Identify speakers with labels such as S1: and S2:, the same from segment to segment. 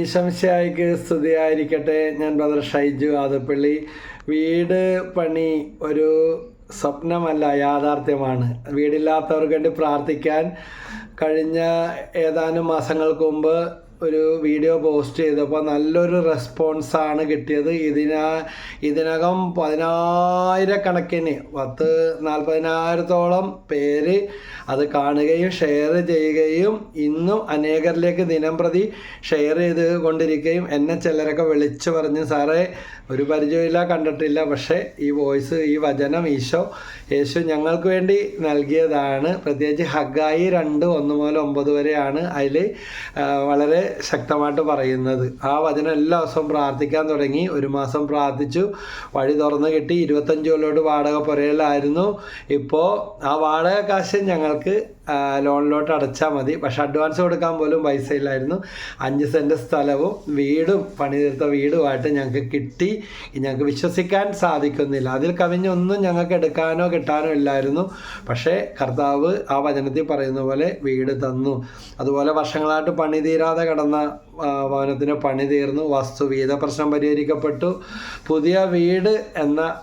S1: ഈശംശായിക്ക് സ്തുതിയായിരിക്കട്ടെ. ഞാൻ ബ്രദർ ഷൈജു ആദപ്പള്ളി. വീട് പണി ഒരു സ്വപ്നമല്ല യാഥാർത്ഥ്യമാണ്. വീടില്ലാത്തവർക്ക് വേണ്ടി പ്രാർത്ഥിക്കാൻ കഴിഞ്ഞ ഏതാനും മാസങ്ങൾക്ക് മുമ്പ് ഒരു വീഡിയോ പോസ്റ്റ് ചെയ്തപ്പോൾ നല്ലൊരു റെസ്പോൺസാണ് കിട്ടിയത്. ഇതിന ഇതിനകം പതിനായിരക്കണക്കിന് പത്ത് നാൽപ്പതിനായിരത്തോളം പേര് അത് കാണുകയും ഷെയർ ചെയ്യുകയും ഇന്നും അനേകരിലേക്ക് ദിനം പ്രതി ഷെയർ ചെയ്ത് കൊണ്ടിരിക്കുകയും എന്നെ ചിലരൊക്കെ വിളിച്ചു പറഞ്ഞ് സാറേ ഒരു പരിചയമില്ല കണ്ടിട്ടില്ല പക്ഷേ ഈ വോയിസ് ഈ വചനം ഈശോ യേശു ഞങ്ങൾക്ക് വേണ്ടി നൽകിയതാണ്. പ്രത്യേകിച്ച് ഹഗായി രണ്ട് ഒന്ന് മുതൽ ഒമ്പത് വരെയാണ് അതിൽ വളരെ ശക്തമായിട്ട് പറയുന്നത്. ആ വചനം എല്ലാ ദിവസവും പ്രാർത്ഥിക്കാൻ തുടങ്ങി. ഒരു മാസം പ്രാർത്ഥിച്ചു. വഴി തുറന്ന് കിട്ടി. ഇരുപത്തഞ്ച് കൊല്ലോട്ട് വാടക പുരയിലായിരുന്നു. ഇപ്പോൾ ആ വാടക കാശ് ഞങ്ങൾക്ക് ലോണിലോട്ട് അടച്ചാൽ മതി. പക്ഷെ അഡ്വാൻസ് കൊടുക്കാൻ പോലും പൈസ ഇല്ലായിരുന്നു. അഞ്ച് സെന്റ് സ്ഥലവും വീടും പണി തീർത്ത വീടുമായിട്ട് ഞങ്ങൾക്ക് കിട്ടി. ഞങ്ങൾക്ക് വിശ്വസിക്കാൻ സാധിക്കുന്നില്ല. അതിൽ കവിഞ്ഞൊന്നും ഞങ്ങൾക്ക് എടുക്കാനോ കിട്ടാനോ ഇല്ലായിരുന്നു. പക്ഷേ കർത്താവ് ആ വചനത്തിൽ പറയുന്ന പോലെ വീട് തന്നു. അതുപോലെ വർഷങ്ങളായിട്ട് പണി തീരാതെ കിടന്ന ഭവനത്തിന് പണി തീർന്നു. വസ്തുവീത പ്രശ്നം പരിഹരിക്കപ്പെട്ടു. പുതിയ വീട് എന്ന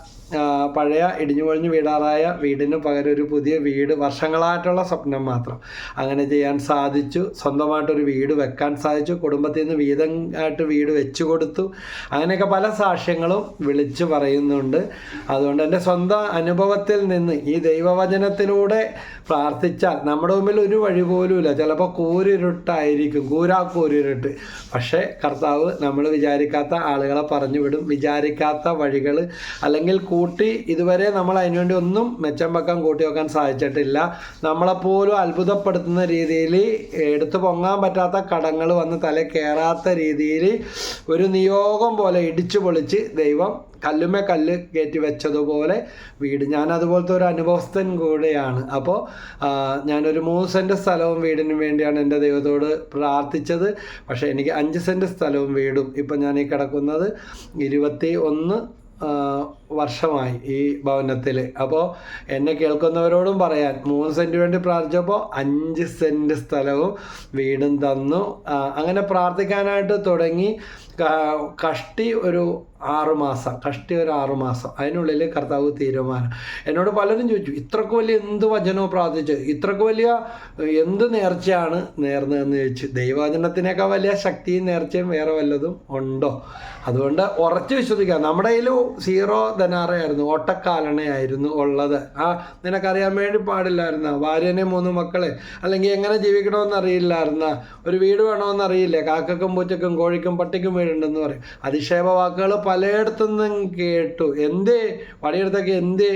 S1: പഴയ ഇടിഞ്ഞു പൊളിഞ്ഞു വീടാറായ വീടിന് പകരം ഒരു പുതിയ വീട് വർഷങ്ങളായിട്ടുള്ള സ്വപ്നം മാത്രം. അങ്ങനെ ചെയ്യാൻ സാധിച്ചു. സ്വന്തമായിട്ടൊരു വീട് വെക്കാൻ സാധിച്ചു. കുടുംബത്തിൽ നിന്ന് വീതം ആയിട്ട് വീട് വെച്ചു കൊടുത്തു. അങ്ങനെയൊക്കെ പല സാക്ഷ്യങ്ങളും വിളിച്ചു പറയുന്നുണ്ട്. അതുകൊണ്ട് എന്റെ സ്വന്തം അനുഭവത്തിൽ നിന്ന് ഈ ദൈവവചനത്തിലൂടെ പ്രാർത്ഥിച്ചാൽ നമ്മുടെ മുമ്പിൽ ഒരു വഴി പോലുമില്ല. ചിലപ്പോൾ കൂരിരുട്ടായിരിക്കും കൂരാ കൂരിരുട്ട്. പക്ഷേ കർത്താവ് നമ്മൾ വിചാരിക്കാത്ത ആളുകളെ പറഞ്ഞു വിടും. വിചാരിക്കാത്ത വഴികൾ അല്ലെങ്കിൽ കൂട്ടി ഇതുവരെ നമ്മൾ അതിനുവേണ്ടി ഒന്നും മെച്ചം വെക്കാൻ കൂട്ടി വെക്കാൻ സാധിച്ചിട്ടില്ല. നമ്മളെപ്പോലും അത്ഭുതപ്പെടുത്തുന്ന രീതിയിൽ എടുത്തു പൊങ്ങാൻ പറ്റാത്ത കടങ്ങൾ വന്ന് തല കയറാത്ത രീതിയിൽ ഒരു നിയോഗം പോലെ ഇടിച്ചു പൊളിച്ച് ദൈവം കല്ലുമേ കല്ല് കയറ്റി വെച്ചതുപോലെ വീട്. ഞാൻ അതുപോലത്തെ ഒരു അനുഭവസ്ഥൻ കൂടെയാണ്. അപ്പോൾ ഞാനൊരു മൂന്ന് സെന്റ് സ്ഥലവും വീടിന് വേണ്ടിയാണ് എന്റെ ദൈവത്തോട് പ്രാർത്ഥിച്ചത്. പക്ഷേ എനിക്ക് അഞ്ച് സെന്റ് സ്ഥലവും വീടും ഇപ്പം ഞാൻ ഈ കിടക്കുന്നത് ഇരുപത്തി ഒന്ന് വർഷമായി ഈ ഭവനത്തിൽ അപ്പോൾ എന്നെ കേൾക്കുന്നവരോടും പറയാൻ മൂന്ന് സെന്റ് വേണ്ടി പ്രാർത്ഥിച്ചപ്പോൾ അഞ്ച് സെന്റ് സ്ഥലവും വീടും തന്നു. അങ്ങനെ പ്രാർത്ഥിക്കാനായിട്ട് തുടങ്ങി. കഷ്ടി ഒരു ആറുമാസം കഷ്ടി ഒരു ആറുമാസം അതിനുള്ളിൽ കർത്താവ് തീരുമാനം. എന്നോട് പലരും ചോദിച്ചു ഇത്രക്ക് വലിയ എന്ത് വചനവും പ്രാർത്ഥിച്ചു? ഇത്രക്ക് വലിയ എന്ത് നേർച്ചയാണ് നേർന്നതെന്ന് ചോദിച്ചു. ദൈവവചനത്തിനേക്കാൾ വലിയ ശക്തിയും നേർച്ചയും വേറെ വല്ലതും ഉണ്ടോ? അതുകൊണ്ട് ഉറച്ചു വിശ്വസിക്കാം നമ്മുടെ കയ്യിൽ സീറോ ധനാറയായിരുന്നു ഓട്ടക്കാലണയായിരുന്നു ഉള്ളത്. ആ നിനക്കറിയാൻ വേണ്ടി പാടില്ലായിരുന്ന ഭാര്യനെ മൂന്ന് മക്കളെ? അല്ലെങ്കിൽ എങ്ങനെ ജീവിക്കണമെന്ന് അറിയില്ലായിരുന്ന? ഒരു വീട് വേണമെന്നറിയില്ലേ കാക്കക്കും പൂച്ചക്കും കോഴിക്കും പട്ടിക്കും വീടുണ്ടെന്ന് പറയും. അതിക്ഷേപ വാക്കുകൾ പലയിടത്തുനിന്നും കേട്ടു. എന്തേ? പണിയെടുത്തൊക്കെ എന്തേ?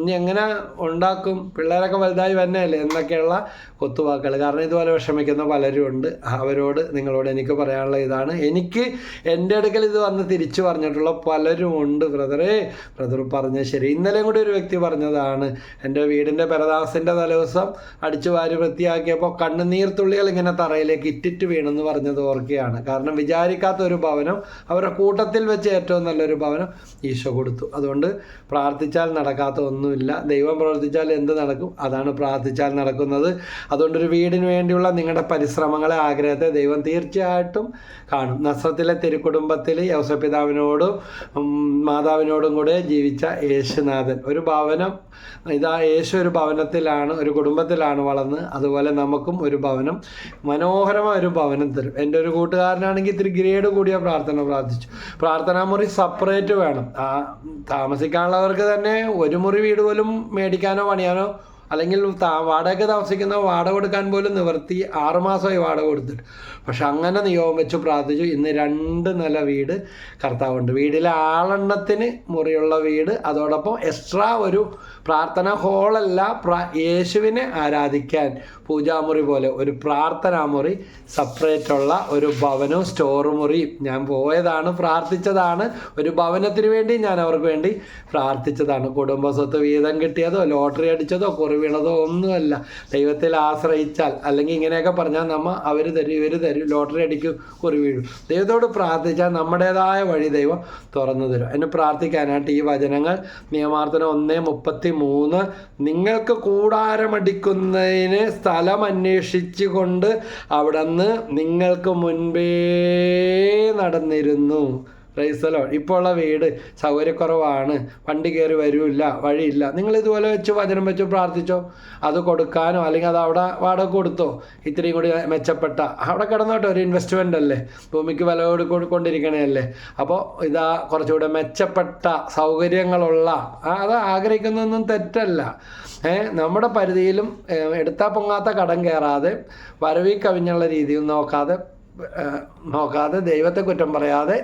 S1: ഇനി എങ്ങനെ ഉണ്ടാക്കും? പിള്ളേരൊക്കെ വലുതായി വന്നെയല്ലേ എന്നൊക്കെയുള്ള കൊത്തുവാക്കുകൾ. കാരണം ഇതുപോലെ വിഷമിക്കുന്ന പലരും ഉണ്ട്. അവരോട് നിങ്ങളോട് എനിക്ക് പറയാനുള്ള ഇതാണ്. എനിക്ക് എന്റെ അടുക്കൽ ഇത് വന്ന് തിരിച്ചു പറഞ്ഞിട്ടുള്ള പലരും ഉണ്ട് ബ്രദറേ ബ്രദർ പറഞ്ഞ ശരി. ഇന്നലെയും കൂടി ഒരു വ്യക്തി പറഞ്ഞതാണ് എന്റെ വീടിന്റെ പരദാസിന്റെ തലേദിവസം അടിച്ചു വാരി വൃത്തിയാക്കിയപ്പോൾ കണ്ണുനീർത്തുള്ളികൾ ഇങ്ങനെ തറയിലേക്ക് ഇറ്റിറ്റ് വീണെന്ന് പറഞ്ഞത് ഓർക്കുകയാണ്. കാരണം വിചാരിക്കാത്ത ഒരു ഭവനം അവരുടെ കൂട്ടത്തിൽ വെച്ച് ഏറ്റവും നല്ലൊരു ഭവനം ഈശോ കൊടുത്തു. അതുകൊണ്ട് പ്രാർത്ഥിച്ചാൽ നടക്കാത്ത ഒന്നുമില്ല. ദൈവം പ്രവർത്തിച്ചാൽ എന്ത് നടക്കും? അതാണ് പ്രാർത്ഥിച്ചാൽ നടക്കുന്നത്. അതുകൊണ്ടൊരു വീടിന് വേണ്ടിയുള്ള നിങ്ങളുടെ പരിശ്രമങ്ങളെ ആഗ്രഹത്തെ ദൈവം തീർച്ചയായിട്ടും കാണും. നസ്രത്തിലെ തിരുക്കുടുംബത്തിൽ യൗസപിതാവിനോടും ഉം, മാതാവിനോടും കൂടെ ജീവിച്ച യേശുനാഥൻ. ഒരു ഭവനം ഇതാ യേശു ഒരു ഭവനത്തിലാണ് ഒരു കുടുംബത്തിലാണ് വളർന്ന് അതുപോലെ നമുക്കും ഒരു ഭവനം മനോഹരമായ ഒരു ഭവനം തരും. എന്റെ ഒരു കൂട്ടുകാരനാണെങ്കിൽ ഇത്തിരി ഗ്രേഡ് കൂടിയ പ്രാർത്ഥന പ്രാർത്ഥിച്ചു. പ്രാർത്ഥനാ മുറി സെപ്പറേറ്റ് വേണം. ആ താമസിക്കാനുള്ളവർക്ക് തന്നെ ഒരു മുറി വീട് പോലും മേടിക്കാനോ പണിയാനോ അല്ലെങ്കിൽ വാടക താമസിക്കുന്ന വാടക കൊടുക്കാൻ പോലും നിവർത്തി ആറുമാസമായി വാടക കൊടുത്തിട്ട്. പക്ഷെ അങ്ങനെ നിയോഗം വെച്ച് പ്രാർത്ഥിച്ചു. ഇന്ന് രണ്ട് നില വീട് കർത്താവുണ്ട്. വീടിലെ ആളെണ്ണത്തിന് മുറിയുള്ള വീട്. അതോടൊപ്പം എക്സ്ട്രാ ഒരു പ്രാർത്ഥന ഹോളല്ല യേശുവിനെ ആരാധിക്കാൻ പൂജാമുറി പോലെ ഒരു പ്രാർത്ഥനാ മുറി സെപ്പറേറ്റ് ഉള്ള ഒരു ഭവനവും സ്റ്റോർ മുറിയും. ഞാൻ പോയതാണ് പ്രാർത്ഥിച്ചതാണ്. ഒരു ഭവനത്തിന് വേണ്ടി ഞാൻ അവർക്ക് വേണ്ടി പ്രാർത്ഥിച്ചതാണ്. കുടുംബ സ്വത്ത് വീതം കിട്ടിയതോ ലോട്ടറി അടിച്ചതോ കുറി വീണതോ ഒന്നുമല്ല. ദൈവത്തിൽ ആശ്രയിച്ചാൽ അല്ലെങ്കിൽ ഇങ്ങനെയൊക്കെ പറഞ്ഞാൽ നമ്മൾ അവർ തരും ഇവർ തരും. തരും ലോട്ടറി അടിക്കും കുറി വീഴും. ദൈവത്തോട് പ്രാർത്ഥിച്ചാൽ നമ്മുടേതായ വഴി ദൈവം തുറന്നു തരും. അതിന് പ്രാർത്ഥിക്കാനായിട്ട് ഈ വചനങ്ങൾ നിയമാർത്ഥന ഒന്ന് മുപ്പത്തി മൂന്ന് നിങ്ങൾക്ക് കൂടാരമടിക്കുന്നതിന് സ്ഥലം അന്വേഷിച്ചു കൊണ്ട് അവിടെ നിന്ന് നിങ്ങൾക്ക് മുൻപേ നടന്നിരുന്നു. റൈസലോ ഇപ്പോൾ ഉള്ള വീട് സൗകര്യക്കുറവാണ് വണ്ടി കയറി വരില്ല വഴിയില്ല. നിങ്ങൾ ഇതുപോലെ വെച്ച് വചനം വെച്ച് പ്രാർത്ഥിച്ചോ? അത് കൊടുക്കാനോ? അല്ലെങ്കിൽ അത് അവിടെ വാടക കൊടുത്തോ? ഇത്രയും കൂടി മെച്ചപ്പെട്ട. അവിടെ കിടന്നോട്ടെ ഒരു ഇൻവെസ്റ്റ്മെന്റ് അല്ലേ? ഭൂമിക്ക് വില കൊടുക്കൊണ്ടിരിക്കണേ അപ്പോൾ ഇതാ കുറച്ചുകൂടെ മെച്ചപ്പെട്ട സൗകര്യങ്ങളുള്ള അത് ആഗ്രഹിക്കുന്നതൊന്നും തെറ്റല്ല. നമ്മുടെ പരിധിയിലും എടുത്താൽ പൊങ്ങാത്ത കടം കയറാതെ വരവി കവിഞ്ഞുള്ള രീതിയിൽ നോക്കാതെ നോക്കാതെ ദൈവത്തെ കുറ്റം പറയാതെ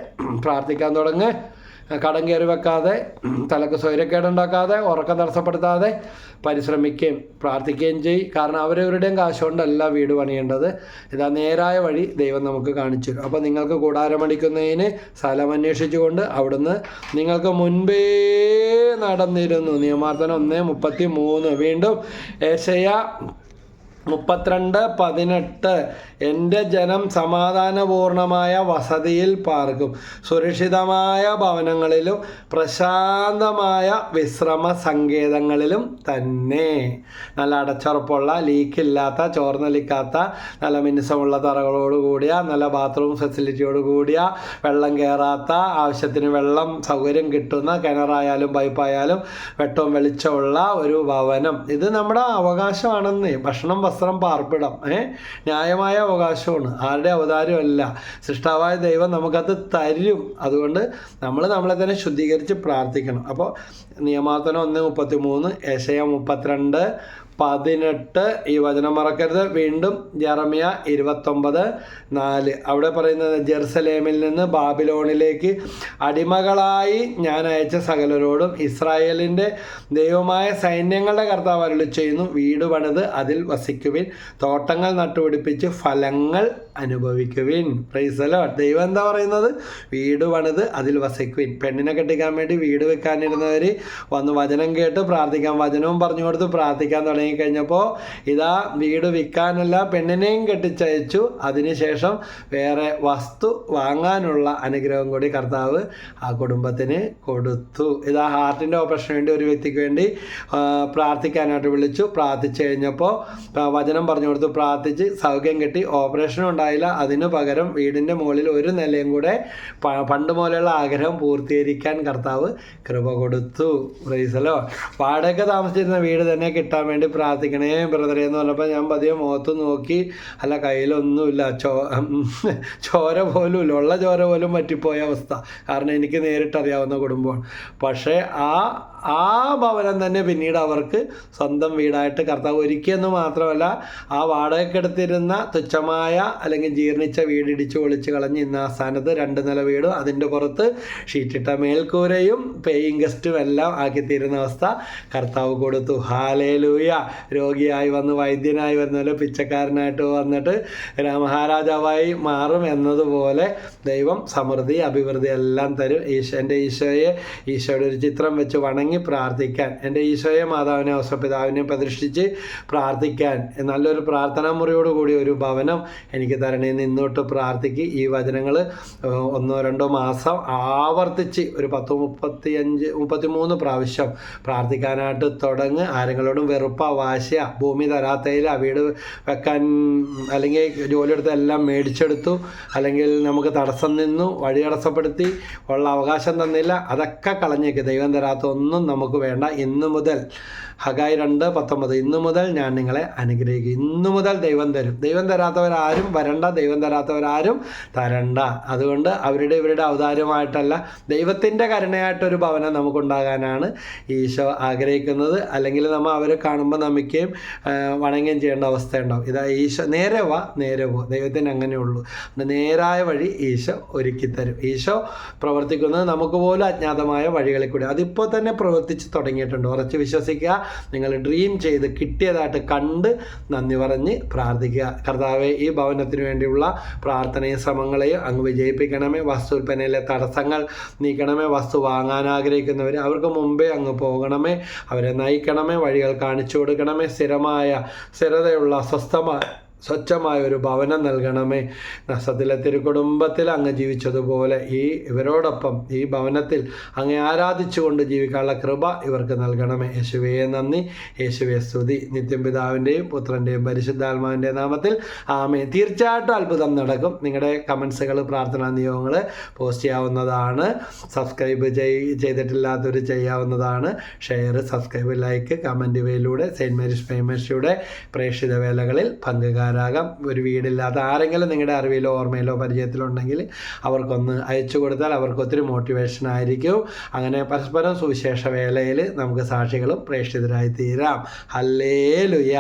S1: പ്രാർത്ഥിക്കാൻ തുടങ്ങ്. കടം കയറി വെക്കാതെ തലക്ക് സ്വൈരക്കേടുണ്ടാക്കാതെ ഉറക്കം തടസ്സപ്പെടുത്താതെ പരിശ്രമിക്കുകയും പ്രാർത്ഥിക്കുകയും ചെയ്യും. കാരണം അവരവരുടെയും കാശുകൊണ്ടല്ല വീട് പണിയേണ്ടത്. ഇതാ നേരായ വഴി ദൈവം നമുക്ക് കാണിച്ചു തരും. അപ്പോൾ നിങ്ങൾക്ക് കൂടാരമടിക്കുന്നതിന് സ്ഥലം അന്വേഷിച്ചുകൊണ്ട് അവിടുന്ന് നിങ്ങൾക്ക് മുൻപേ നടന്നിരുന്നു. നിയമാർത്ഥനം ഒന്ന് മുപ്പത്തി മൂന്ന് വീണ്ടും ഏശയ മുപ്പത്തിരണ്ട് പതിനെട്ട് എന്റെ ജനം സമാധാനപൂർണമായ വസതിയിൽ പാർക്കും. സുരക്ഷിതമായ ഭവനങ്ങളിലും പ്രശാന്തമായ വിശ്രമ സങ്കേതങ്ങളിലും തന്നെ. നല്ല അടച്ചുറപ്പുള്ള ലീക്കില്ലാത്ത ചോർന്നലിക്കാത്ത നല്ല മിനുസമുള്ള തറകളോട് കൂടിയ നല്ല ബാത്റൂം ഫെസിലിറ്റിയോട് കൂടിയ വെള്ളം കയറാത്ത ആവശ്യത്തിന് വെള്ളം സൗകര്യം കിട്ടുന്ന കിണറായാലും പൈപ്പായാലും വെട്ടവും വെളിച്ചമുള്ള ഒരു ഭവനം. ഇത് നമ്മുടെ അവകാശമാണെന്ന്. ഭക്ഷണം വസ്ത്രം പാർപ്പിടം ഏ? ന്യായമായ അവകാശമാണ്. ആരുടെ അവതാരമല്ല സൃഷ്ടാവായ ദൈവം നമുക്കത് തരും. അതുകൊണ്ട് നമ്മൾ നമ്മളെ തന്നെ ശുദ്ധീകരിച്ച് പ്രാർത്ഥിക്കണം. അപ്പോൾ നിയമാർത്ഥനം ഒന്ന് മുപ്പത്തി മൂന്ന് ഏശയ മുപ്പത്തിരണ്ട് പതിനെട്ട്. ഈ വചനം മറക്കരുത്. വീണ്ടും ജറമിയ ഇരുപത്തൊമ്പത് നാല്. അവിടെ പറയുന്നത് ജെറുസലേമിൽ നിന്ന് ബാബിലോണിലേക്ക് അടിമകളായി ഞാൻ അയച്ച സകലരോടും ഇസ്രായേലിന്റെ ദൈവമായ സൈന്യങ്ങളുടെ കർത്താവ് അരുളി ചെയ്യുന്നു. വീട് പണിത് അതിൽ വസിക്കുവിൻ. തോട്ടങ്ങൾ നട്ടുപിടിപ്പിച്ച് ഫലങ്ങൾ അനുഭവിക്കുവിൻ. പ്രൈസലോ ദൈവം എന്താ പറയുന്നത്? വീട് പണിത് അതിൽ വസിക്കുവിൻ. പെണ്ണിനെ കെട്ടിക്കാൻ വേണ്ടി വീട് വെക്കാനിരുന്നവർ വന്ന് വചനം കേട്ട് പ്രാർത്ഥിക്കാൻ വചനവും പറഞ്ഞു കൊടുത്ത് പ്രാർത്ഥിക്കാൻ തുടങ്ങിക്കഴിഞ്ഞപ്പോൾ ഇതാ വീട് വിൽക്കാനല്ല പെണ്ണിനെയും കെട്ടിച്ചയച്ചു. അതിനുശേഷം വേറെ വസ്തു വാങ്ങാനുള്ള അനുഗ്രഹം കൂടി കർത്താവ് ആ കുടുംബത്തിന് കൊടുത്തു. ഇതാ ഹാർട്ടിന്റെ ഓപ്പറേഷന് വേണ്ടി ഒരു വ്യക്തിക്ക് വേണ്ടി പ്രാർത്ഥിക്കാനായിട്ട് വിളിച്ചു. പ്രാർത്ഥിച്ചു കഴിഞ്ഞപ്പോൾ വചനം പറഞ്ഞു കൊടുത്തു. പ്രാർത്ഥിച്ച് സൗഖ്യം കിട്ടി. ഓപ്പറേഷൻ ഉണ്ടായില്ല. അതിനു പകരം വീടിന്റെ മുകളിൽ ഒരു നിലയും കൂടെ പണ്ട് മുതലുള്ള ആഗ്രഹം പൂർത്തീകരിക്കാൻ കർത്താവ് കൃപ കൊടുത്തു. പ്രൈസലോ വാടക താമസിച്ചിരുന്ന വീട് തന്നെ കിട്ടാൻ വേണ്ടി പ്രാർത്ഥിക്കണേ ബ്രദറെ എന്ന് പറഞ്ഞപ്പോൾ ഞാൻ പതിയെ മുഖത്ത് നോക്കി അല്ല കയ്യിലൊന്നുമില്ല ചോ ചോര പോലും ഇല്ല ഉള്ള ചോര പോലും പറ്റിപ്പോയ അവസ്ഥ. കാരണം എനിക്ക് നേരിട്ടറിയാവുന്ന കുടുംബമാണ്. പക്ഷേ ആ ആ ഭവനം തന്നെ പിന്നീട് അവർക്ക് സ്വന്തം വീടായിട്ട് കർത്താവ് ഒരുക്കിയെന്ന് മാത്രമല്ല ആ വാടകയ്ക്കെടുത്തിരുന്ന തുച്ഛമായ അല്ലെങ്കിൽ ജീർണിച്ച വീട് ഇടിച്ചു ഒളിച്ച് കളഞ്ഞ് ഇന്ന് ആ സ്ഥാനത്ത് രണ്ട് നില വീടും അതിന്റെ പുറത്ത് ഷീറ്റിട്ട മേൽക്കൂരയും പേയിങ് ഗസ്റ്റും എല്ലാം ആക്കിത്തീരുന്ന അവസ്ഥ കർത്താവ് കൊടുത്തു. ഹാലേലൂയ രോഗിയായി വന്ന് വൈദ്യനായി വരുന്നപോലെ പിച്ചക്കാരനായിട്ട് വന്നിട്ട് രാമഹാരാജാവായി മാറും എന്നതുപോലെ ദൈവം സമൃദ്ധി അഭിവൃദ്ധി എല്ലാം തരും. ഈശോ എന്റെ ഈശോയെ ഈശോയുടെ ഒരു ചിത്രം വെച്ച് വണങ്ങി പ്രാർത്ഥിക്കാൻ. എന്റെ ഈശോയെ മാതാവിനെ ഓസപിതാവിനെ പ്രതിഷ്ഠിച്ച് പ്രാർത്ഥിക്കാൻ. നല്ലൊരു പ്രാർത്ഥനാ മുറിയോട് കൂടി ഒരു ഭവനം എനിക്ക് തരണേ. നിന്നോട്ട് ഇന്നോട്ട് പ്രാർത്ഥിക്ക്. ഈ വചനങ്ങൾ ഒന്നോ രണ്ടോ മാസം ആവർത്തിച്ച് ഒരു പത്ത് മുപ്പത്തി അഞ്ച് മുപ്പത്തി മൂന്ന് പ്രാവശ്യം പ്രാർത്ഥിക്കാനായിട്ട് തുടങ്ങ്. ആരെങ്കിലോടും വെറുപ്പ വാശിയ ഭൂമി തരാത്തയില വീട് വെക്കാൻ അല്ലെങ്കിൽ ജോലിയെടുത്ത് എല്ലാം മേടിച്ചെടുത്തു അല്ലെങ്കിൽ നമുക്ക് തടസ്സം നിന്നു വഴി തടസ്സപ്പെടുത്തി ഉള്ള അവകാശം തന്നില്ല അതൊക്കെ കളഞ്ഞേക്ക്. ദൈവം തരാത്ത ഒന്നും നമുക്ക് വേണ്ട. ഇന്ന് മുതൽ ഹഗായി രണ്ട് പത്തൊമ്പത്. ഇന്നു മുതൽ ഞാൻ നിങ്ങളെ അനുഗ്രഹിക്കും. ഇന്നു മുതൽ ദൈവം തരും. ദൈവം തരാത്തവരാരും വരണ്ട. ദൈവം തരാത്തവരാരും തരണ്ട. അതുകൊണ്ട് അവരുടെ ഇവരുടെ ഔദാര്യമായിട്ടല്ല ദൈവത്തിന്റെ കരുണയായിട്ടൊരു ഭവനം നമുക്കുണ്ടാകാനാണ് ഈശോ ആഗ്രഹിക്കുന്നത്. അല്ലെങ്കിൽ നമ്മൾ അവരെ കാണുമ്പോൾ നമിക്കുകയും വണങ്ങുകയും ചെയ്യേണ്ട അവസ്ഥയുണ്ടാവും. ഇതാ ഈശോ നേരെ വാ നേരെ പോ. ദൈവത്തിന് അങ്ങനെയുള്ളൂ. നേരായ വഴി ഈശോ ഒരുക്കി തരും ഈശോ പ്രവർത്തിക്കുന്നത് നമുക്ക് പോലും അജ്ഞാതമായ വഴികളിൽ കൂടി. അതിപ്പോൾ തന്നെ പ്രവർത്തിച്ച് തുടങ്ങിയിട്ടുണ്ട്. ഉറച്ച് വിശ്വസിക്കുക. നിങ്ങൾ ഡ്രീം ചെയ്ത് കിട്ടിയതായിട്ട് കണ്ട് നന്ദി പറഞ്ഞ് പ്രാർത്ഥിക്കുക. കർത്താവെ ഈ ഭവനത്തിന് വേണ്ടിയുള്ള പ്രാർത്ഥനയും ശ്രമങ്ങളെയും അങ്ങ് വിജയിപ്പിക്കണമേ. വസ്തു ഉൽപ്പന്നയിലെ തടസ്സങ്ങൾ നീക്കണമേ. വസ്തു വാങ്ങാൻ ആഗ്രഹിക്കുന്നവർ അവർക്ക് മുമ്പേ അങ്ങ് പോകണമേ. അവരെ നയിക്കണമേ. വഴികൾ കാണിച്ചു കൊടുക്കണമേ. സ്ഥിരമായ സ്ഥിരതയുള്ള സ്വസ്ഥമായ സ്വച്ഛമായ ഒരു ഭവനം നൽകണമേ. നസത്തിലെ തിരുക്കുടുംബത്തിൽ അങ്ങ് ജീവിച്ചതുപോലെ ഈ ഇവരോടൊപ്പം ഈ ഭവനത്തിൽ അങ്ങ് ആരാധിച്ചുകൊണ്ട് ജീവിക്കാനുള്ള കൃപ ഇവർക്ക് നൽകണമേ. യേശുവേ നന്ദി. യേശുവേ സ്തുതി. നിത്യം പിതാവിന്റെയും പുത്രന്റെയും പരിശുദ്ധാത്മാവിന്റെ നാമത്തിൽ ആമേ തീർച്ചയായിട്ടും അത്ഭുതം നടക്കും. നിങ്ങളുടെ കമൻസുകൾ പ്രാർത്ഥനാ നിയോഗങ്ങൾ പോസ്റ്റ് ചെയ്യാവുന്നതാണ്. സബ്സ്ക്രൈബ് ചെയ് ചെയ്തിട്ടില്ലാത്തവർ ചെയ്യാവുന്നതാണ്. ഷെയർ സബ്സ്ക്രൈബ് ലൈക്ക് കമന്റ് ഇവയിലൂടെ സെയിന്റ് മേരീസ് ഫേമസിയുടെ പ്രേക്ഷിത വേലകളിൽ പങ്കുകാരാകാം ഒരു വീടില്ലാത്ത ആരെങ്കിലും നിങ്ങളുടെ അറിവിലോ ഓർമ്മയിലോ പരിചയത്തിലോ ഉണ്ടെങ്കിൽ അവർക്കൊന്ന് അയച്ചു കൊടുത്താൽ അവർക്ക് ഒത്തിരി മോട്ടിവേഷൻ ആയിരിക്കും. അങ്ങനെ പരസ്പരം സുവിശേഷ വേലയിൽ നമുക്ക് സാക്ഷികളും പ്രേക്ഷിതരായി തീരാം. ഹല്ലേ ലുയ